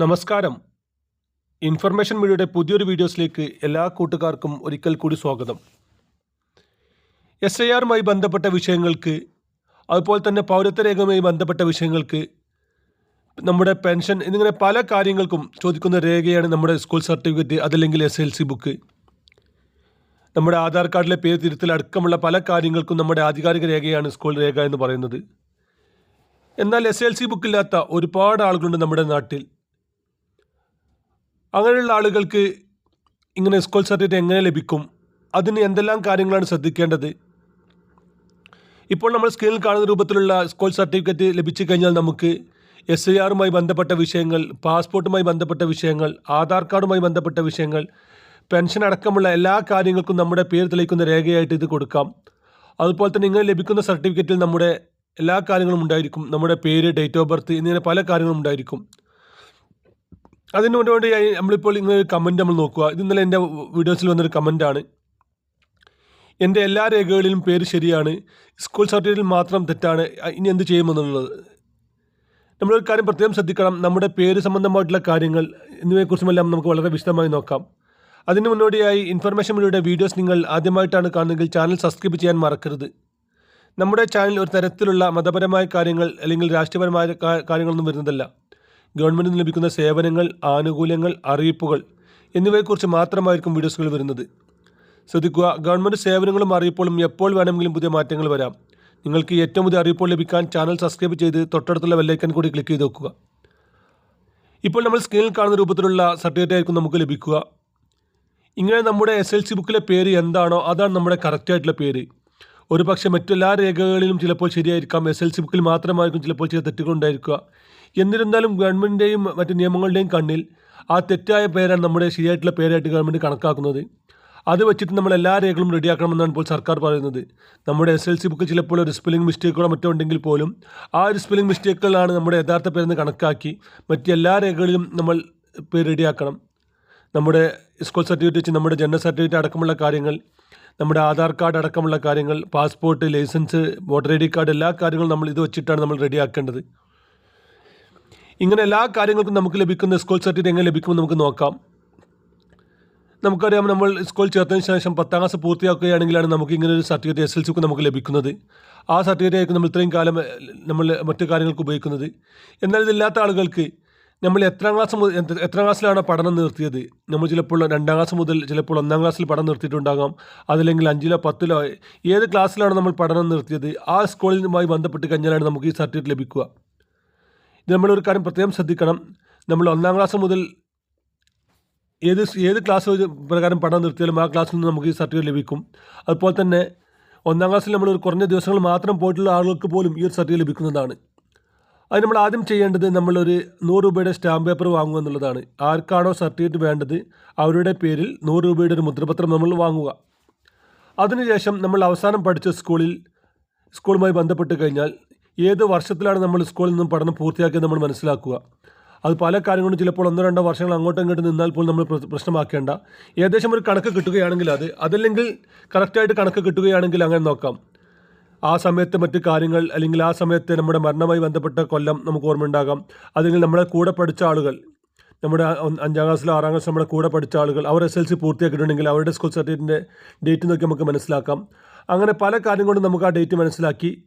നമസ്കാരം. ഇൻഫർമേഷൻ മീഡിയയുടെ പുതിയൊരു വീഡിയോസിലേക്ക് എല്ലാ കൂട്ടുകാർക്കും ഒരിക്കൽ കൂടി സ്വാഗതം. എസ് ഐ ആറുമായി ബന്ധപ്പെട്ട വിഷയങ്ങൾക്ക് അതുപോലെ തന്നെ പൗരത്വ രേഖയുമായി ബന്ധപ്പെട്ട വിഷയങ്ങൾക്ക് നമ്മുടെ പെൻഷൻ എന്നിങ്ങനെ പല കാര്യങ്ങൾക്കും ചോദിക്കുന്ന രേഖയാണ് നമ്മുടെ സ്കൂൾ സർട്ടിഫിക്കറ്റ് അതല്ലെങ്കിൽ എസ് എൽ സി ബുക്ക് നമ്മുടെ ആധാർ കാർഡിലെ പേര് തിരുത്തൽ അടക്കമുള്ള പല കാര്യങ്ങൾക്കും നമ്മുടെ ആധികാരിക രേഖയാണ് സ്കൂൾ രേഖ എന്ന് പറയുന്നത്. എന്നാൽ എസ് എൽ സി ബുക്കില്ലാത്ത ഒരുപാട് ആളുകളുണ്ട് നമ്മുടെ നാട്ടിൽ. അങ്ങനെയുള്ള ആളുകൾക്ക് ഇങ്ങനെ സ്കൂൾ സർട്ടിഫിക്കറ്റ് എങ്ങനെ ലഭിക്കും? അതിന് എന്തെല്ലാം കാര്യങ്ങളാണ് ശ്രദ്ധിക്കേണ്ടത്? ഇപ്പോൾ നമ്മൾ സ്ക്രീനിൽ കാണുന്ന രൂപത്തിലുള്ള സ്കൂൾ സർട്ടിഫിക്കറ്റ് ലഭിച്ചു കഴിഞ്ഞാൽ നമുക്ക് എസ് ഐ ആറുമായി ബന്ധപ്പെട്ട വിഷയങ്ങൾ പാസ്പോർട്ടുമായി ബന്ധപ്പെട്ട വിഷയങ്ങൾ ആധാർ കാർഡുമായി ബന്ധപ്പെട്ട വിഷയങ്ങൾ പെൻഷൻ അടക്കമുള്ള എല്ലാ കാര്യങ്ങൾക്കും നമ്മുടെ പേര് തെളിയിക്കുന്ന രേഖയായിട്ട് ഇത് കൊടുക്കാം. അതുപോലെ തന്നെ ഇങ്ങനെ ലഭിക്കുന്ന സർട്ടിഫിക്കറ്റിൽ നമ്മുടെ എല്ലാ കാര്യങ്ങളും ഉണ്ടായിരിക്കും. നമ്മുടെ പേര് ഡേറ്റ് ഓഫ് ബർത്ത് എന്നിങ്ങനെ പല കാര്യങ്ങളും ഉണ്ടായിരിക്കും. അതിന് വേണ്ടി നമ്മളിപ്പോൾ ഇങ്ങനെ കമന്റ് നമ്മൾ നോക്കുക. ഇത് ഇന്നലെ എന്റെ വീഡിയോസിൽ വന്നൊരു കമന്റാണ് എന്റെ എല്ലാ രേഖകളിലും പേര് ശരിയാണ്. സ്കൂൾ സർട്ടിഫിക്കറ്റിൽ മാത്രം തെറ്റാണ്. ഇനി എന്ത് ചെയ്യുമെന്നുള്ളത് നമ്മളൊരു കാര്യം പ്രത്യേകം ശ്രദ്ധിക്കണം. നമ്മുടെ പേര് സംബന്ധമായിട്ടുള്ള കാര്യങ്ങൾ എന്നിവയെക്കുറിച്ചുമെല്ലാം നമുക്ക് വളരെ വിശദമായി നോക്കാം. അതിന് മുന്നോടിയായി ഇൻഫർമേഷൻ മീഡിയയുടെ വീഡിയോസ് നിങ്ങൾ ആദ്യമായിട്ടാണ് കാണുന്നതെങ്കിൽ ചാനൽ സബ്സ്ക്രൈബ് ചെയ്യാൻ മറക്കരുത്. നമ്മുടെ ചാനൽ ഒരു തരത്തിലുള്ള മതപരമായ കാര്യങ്ങൾ അല്ലെങ്കിൽ രാഷ്ട്രീയപരമായ കാര്യങ്ങളൊന്നും വരുന്നതല്ല. ഗവൺമെന്റിൽ നിന്ന് ലഭിക്കുന്ന സേവനങ്ങൾ ആനുകൂല്യങ്ങൾ അറിയിപ്പുകൾ എന്നിവയെക്കുറിച്ച് മാത്രമായിരിക്കും വീഡിയോസുകൾ വരുന്നത്. ശ്രദ്ധിക്കുക ഗവൺമെന്റ് സേവനങ്ങളും അറിയിപ്പുകളും എപ്പോൾ വേണമെങ്കിലും പുതിയ മാറ്റങ്ങൾ വരാം. നിങ്ങൾക്ക് ഏറ്റവും പുതിയ അറിയിപ്പുകൾ ലഭിക്കാൻ ചാനൽ സബ്സ്ക്രൈബ് ചെയ്ത് തൊട്ടടുത്തുള്ള ബെല്ലൈക്കൻ കൂടി ക്ലിക്ക് ചെയ്ത് വെക്കുക. ഇപ്പോൾ നമ്മൾ സ്ക്രീനിൽ കാണുന്ന രൂപത്തിലുള്ള സർട്ടിഫിക്കറ്റ് ആയിരിക്കും നമുക്ക് ലഭിക്കുക. ഇങ്ങനെ നമ്മുടെ എസ് എൽ സി ബുക്കിലെ പേര് എന്താണോ അതാണ് നമ്മുടെ കറക്റ്റായിട്ടുള്ള പേര്. ഒരു പക്ഷേ മറ്റെല്ലാ രേഖകളിലും ചിലപ്പോൾ ശരിയായിരിക്കാം. എസ് എൽ സി ബുക്കിൽ മാത്രമായിരിക്കും ചിലപ്പോൾ ചില തെറ്റുകൾ ഉണ്ടായിരിക്കുക. എന്നിരുന്നാലും ഗവൺമെന്റിന്റെയും മറ്റ് നിയമങ്ങളുടെയും കണ്ണിൽ ആ തെറ്റായ പേരാണ് നമ്മുടെ ശരിയായിട്ടുള്ള പേരായിട്ട് ഗവൺമെന്റ് കണക്കാക്കുന്നത്. അത് വെച്ചിട്ട് നമ്മൾ എല്ലാ രേഖകളും റെഡിയാക്കണമെന്നാണ് ഇപ്പോൾ സർക്കാർ പറയുന്നത്. നമ്മുടെ എസ് എൽ സി ബുക്ക് ചിലപ്പോൾ ഒരു സ്പെല്ലിംഗ് മിസ്റ്റേക്കുകളോ മറ്റോ ഉണ്ടെങ്കിൽ പോലും ആ ഒരു സ്പെല്ലിംഗ് മിസ്റ്റേക്കുകളാണ് നമ്മുടെ യഥാർത്ഥ പേരെന്ന് കണക്കാക്കി മറ്റെല്ലാ രേഖകളിലും നമ്മൾ പേര് റെഡിയാക്കണം. നമ്മുടെ സ്കൂൾ സർട്ടിഫിക്കറ്റ് വെച്ച് നമ്മുടെ ജനന സർട്ടിഫിക്കറ്റ് അടക്കമുള്ള കാര്യങ്ങൾ നമ്മുടെ ആധാർ കാർഡ് അടക്കമുള്ള കാര്യങ്ങൾ passport licence voter I D card എല്ലാ കാര്യങ്ങളും നമ്മൾ ഇത് വെച്ചിട്ടാണ് നമ്മൾ റെഡിയാക്കേണ്ടത്. ഇങ്ങനെ എല്ലാ കാര്യങ്ങൾക്കും നമുക്ക് ലഭിക്കുന്ന സ്കൂൾ സർട്ടിഫിക്കറ്റ് എങ്ങനെ ലഭിക്കുമെന്ന് നമുക്ക് നോക്കാം. നമുക്കറിയാം നമ്മൾ സ്കൂൾ ചേർത്തതിന് ശേഷം പത്താം ക്ലാസ് പൂർത്തിയാക്കുകയാണെങ്കിലാണ് നമുക്ക് ഇങ്ങനെ ഒരു സർട്ടിഫിക്കറ്റ് എസ് എൽ സിക്ക് നമുക്ക് ലഭിക്കുന്നത്. ആ സർട്ടിഫിക്കറ്റ് ആയിരിക്കും നമ്മൾ ഇത്രയും കാലം നമ്മൾ മറ്റു കാര്യങ്ങൾക്ക് ഉപയോഗിക്കുന്നത്. എന്നാൽ ഇതില്ലാത്ത ആളുകൾക്ക് നമ്മൾ എത്രാം ക്ലാസ് മുതൽ എത്ര- ക്ലാസ്സിലാണ് പഠനം നിർത്തിയത്? നമ്മൾ ചിലപ്പോൾ രണ്ടാം ക്ലാസ് മുതൽ ചിലപ്പോൾ ഒന്നാം ക്ലാസ്സിൽ പഠനം നിർത്തിയിട്ടുണ്ടാകാം. അതല്ലെങ്കിൽ അഞ്ചിലോ പത്തിലോ ഏത് ക്ലാസ്സിലാണ് നമ്മൾ പഠനം നിർത്തിയത്? ആ സ്കൂളിനുമായി ബന്ധപ്പെട്ട് കഴിഞ്ഞാലാണ് നമുക്ക് ഈ സർട്ടിഫിക്കറ്റ് ലഭിക്കുക. നമ്മളൊരു കാര്യം പ്രത്യേകം ശ്രദ്ധിക്കണം. നമ്മൾ ഒന്നാം ക്ലാസ് മുതൽ ഏത് ഏത് ക്ലാസ് പ്രകാരം പഠനം നിർത്തിയാലും ആ ക്ലാസ്സിൽ നിന്ന് നമുക്ക് ഈ സർട്ടിഫിക്കറ്റ് ലഭിക്കും. അതുപോലെ തന്നെ ഒന്നാം ക്ലാസ്സിൽ നമ്മൾ ഒരു കുറഞ്ഞ ദിവസങ്ങൾ മാത്രം പോയിട്ടുള്ള ആളുകൾക്ക് പോലും ഈ ഒരു സർട്ടിഫിക്കറ്റ് ലഭിക്കുന്നതാണ്. അത് നമ്മൾ ആദ്യം ചെയ്യേണ്ടത് നമ്മളൊരു നൂറ് രൂപയുടെ സ്റ്റാമ്പ് പേപ്പർ വാങ്ങുക എന്നുള്ളതാണ്. ആർക്കാണോ സർട്ടിഫിക്കറ്റ് വേണ്ടത് അവരുടെ പേരിൽ നൂറ് രൂപയുടെ ഒരു മുദ്രപത്രം നമ്മൾ വാങ്ങുക. അതിനുശേഷം നമ്മൾ അവസാനം പഠിച്ച സ്കൂളിൽ സ്കൂളുമായി ബന്ധപ്പെട്ട് കഴിഞ്ഞാൽ ഏത് വർഷത്തിലാണ് നമ്മൾ സ്കൂളിൽ നിന്നും പഠനം പൂർത്തിയാക്കിയത് നമ്മൾ മനസ്സിലാക്കുക? അത് പല കാര്യങ്ങളും ചിലപ്പോൾ ഒന്നോ രണ്ടോ വർഷങ്ങൾ അങ്ങോട്ടും ഇങ്ങോട്ടും നിന്നാൽ പോലും നമ്മൾ പ്ര- പ്രശ്നമാക്കേണ്ട. ഏകദേശം ഒരു കണക്ക് കിട്ടുകയാണെങ്കിൽ അത് അതല്ലെങ്കിൽ കറക്റ്റായിട്ട് കണക്ക് കിട്ടുകയാണെങ്കിൽ അങ്ങനെ നോക്കാം. ആ സമയത്ത് മറ്റു കാര്യങ്ങൾ അല്ലെങ്കിൽ ആ സമയത്ത് നമ്മുടെ മരണവുമായി ബന്ധപ്പെട്ട കൊല്ലം നമുക്ക് ഓർമ്മയുണ്ടാകാം. അല്ലെങ്കിൽ നമ്മുടെ കൂടെ പഠിച്ച ആളുകൾ നമ്മുടെ അഞ്ചാം ക്ലാസ്സിലോ ആറാം ക്ലാസ് നമ്മുടെ കൂടെ പഠിച്ച ആളുകൾ അവർ എസ് എൽ സി പൂർത്തിയാക്കിയിട്ടുണ്ടെങ്കിൽ അവരുടെ സ്കൂൾ സർട്ടിഫിക്കറ്റിന്റെ ഡേറ്റ് നോക്കി നമുക്ക് മനസ്സിലാക്കാം. അങ്ങനെ പല കാര്യം കൊണ്ട് നമുക്ക് ആ ഡേറ്റ് മനസ്സിലാക്കി.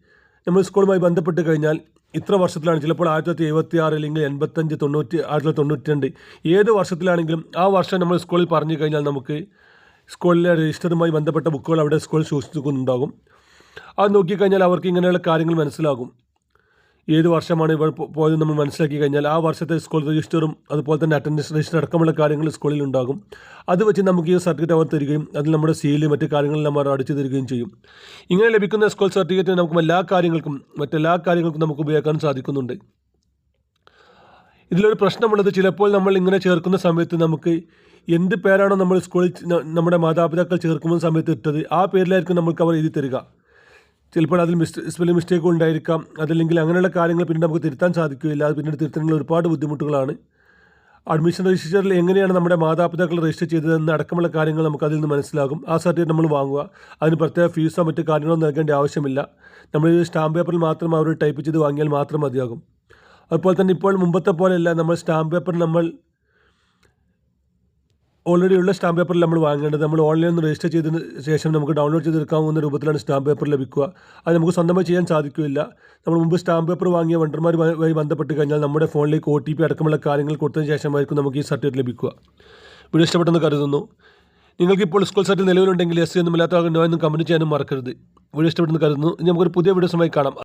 നമ്മൾ സ്കൂളുമായി ബന്ധപ്പെട്ട് കഴിഞ്ഞാൽ ഇത്ര വർഷത്തിലാണ് ചിലപ്പോൾ ആയിരത്തി തൊള്ളായിരത്തി എഴുപത്തി ആറ് അല്ലെങ്കിൽ എൺപത്തഞ്ച് തൊണ്ണൂറ്റി ആയിരത്തി തൊള്ളായിരത്തി തൊണ്ണൂറ്റി രണ്ട് ഏത് വർഷത്തിലാണെങ്കിലും ആ വർഷം നമ്മൾ സ്കൂളിൽ പറഞ്ഞു കഴിഞ്ഞാൽ നമുക്ക് സ്കൂളിലെ രജിസ്റ്ററുമായി ബന്ധപ്പെട്ട ബുക്കുകൾ അവിടെ സ്കൂളിൽ സൂക്ഷിക്കുന്നുണ്ടാകും അത് നോക്കിക്കഴിഞ്ഞാൽ അവർക്ക് ഇങ്ങനെയുള്ള കാര്യങ്ങൾ മനസ്സിലാകും. ഏത് വർഷമാണ് ഇവർ പോയത് നമ്മൾ മനസ്സിലാക്കി കഴിഞ്ഞാൽ ആ വർഷത്തെ സ്കൂൾ രജിസ്റ്ററും അതുപോലെ തന്നെ അറ്റൻഡൻസ് രജിസ്റ്റർ അടക്കമുള്ള കാര്യങ്ങൾ സ്കൂളിൽ ഉണ്ടാകും. അത് വെച്ച് നമുക്ക് ഈ സർട്ടിഫിക്കറ്റ് അവർ തരികയും അതിൽ നമ്മുടെ സീൽ മറ്റു കാര്യങ്ങളെല്ലാം നമ്മൾ അടിച്ചു തരികയും ചെയ്യും. ഇങ്ങനെ ലഭിക്കുന്ന സ്കൂൾ സർട്ടിഫിക്കറ്റ് നമുക്ക് എല്ലാ കാര്യങ്ങൾക്കും മറ്റെല്ലാ കാര്യങ്ങൾക്കും നമുക്ക് ഉപയോഗിക്കാൻ സാധിക്കുന്നുണ്ട്. ഇതിലൊരു പ്രശ്നമുള്ളത് ചിലപ്പോൾ നമ്മൾ ഇങ്ങനെ ചേർക്കുന്ന സമയത്ത് നമുക്ക് എന്ത് പേരാണോ നമ്മൾ സ്കൂളിൽ നമ്മുടെ മാതാപിതാക്കൾ ചേർക്കുന്ന സമയത്ത് ഇട്ടത് ആ പേരിലായിരിക്കും നമുക്ക് അവർ എഴുതി തരിക. ചിലപ്പോൾ അതിൽ മിസ്റ്റേ സ്പെല്ലിംഗ് മിസ്റ്റേക്ക് ഉണ്ടായിരിക്കാം. അതല്ലെങ്കിൽ അങ്ങനെയുള്ള കാര്യങ്ങൾ പിന്നീട് നമുക്ക് തിരുത്താൻ സാധിക്കുകയില്ല. അത് പിന്നീട് തിരുത്തണമെങ്കിൽ ഒരുപാട് ബുദ്ധിമുട്ടുകളാണ്. അഡ്മിഷൻ രജിസ്റ്ററിൽ എങ്ങനെയാണ് നമ്മുടെ മാതാപിതാക്കൾ രജിസ്റ്റർ ചെയ്തതെന്ന് അടക്കമുള്ള കാര്യങ്ങൾ നമുക്ക് അതിൽ നിന്ന് മനസ്സിലാകും. ആ സർട്ടിഫിക്കറ്റ് നമ്മൾ വാങ്ങുക. അതിന് പ്രത്യേക ഫീസോ മറ്റു കാര്യങ്ങളോ നൽകേണ്ട ആവശ്യമില്ല. നമ്മൾ സ്റ്റാമ്പ് പേപ്പറിൽ മാത്രം അവർ ടൈപ്പ് ചെയ്ത് വാങ്ങിയാൽ മാത്രം മതിയാകും. അതുപോലെ തന്നെ ഇപ്പോൾ മുമ്പത്തെ പോലെയല്ല. നമ്മൾ സ്റ്റാമ്പ് പേപ്പർ നമ്മൾ ഓൾറെഡി ഉള്ള സ്റ്റാമ്പ് പേപ്പറിൽ നമ്മൾ വാങ്ങേണ്ടത്. നമ്മൾ ഓൺലൈനിൽ നിന്ന് രജിസ്റ്റർ ചെയ്തതിന് ശേഷം നമുക്ക് ഡൗൺലോഡ് ചെയ്തെടുക്കാവുന്ന രൂപത്തിലാണ് സ്റ്റാമ്പ് പേപ്പർ ലഭിക്കുക. അത് നമുക്ക് സ്വന്തമായി ചെയ്യാൻ സാധിക്കില്ല. നമ്മൾ മുമ്പ് സ്റ്റാമ്പ് പേപ്പർ വാങ്ങിയ വണ്ടർമാർ വഴി ബന്ധപ്പെട്ട് കഴിഞ്ഞാൽ നമ്മുടെ ഫോണിലേക്ക് ഒ ടി പി അടക്കമുള്ള കാര്യങ്ങൾ കൊടുത്തതിന് ശേഷമായിരിക്കും നമുക്ക് ഈ സർട്ടിഫിക്കറ്റ് ലഭിക്കുക. വീഡിയോ ഇഷ്ടപ്പെട്ടെന്ന് കരുതുന്നു. നിങ്ങൾക്ക് ഇപ്പോൾ സ്കൂൾ സർട്ടിൽ നിലവിലുണ്ടെങ്കിൽ എസ് സി ഒന്നും ഇല്ലാത്ത നോ എന്നും കമന്റ് ചെയ്യാനും മറക്കരുത്. വീഡിയോ ഇഷ്ടപ്പെട്ടെന്ന് കരുതുന്നു. ഇനി നമുക്കൊരു പുതിയ വീഡിയോസുമായി കാണാം.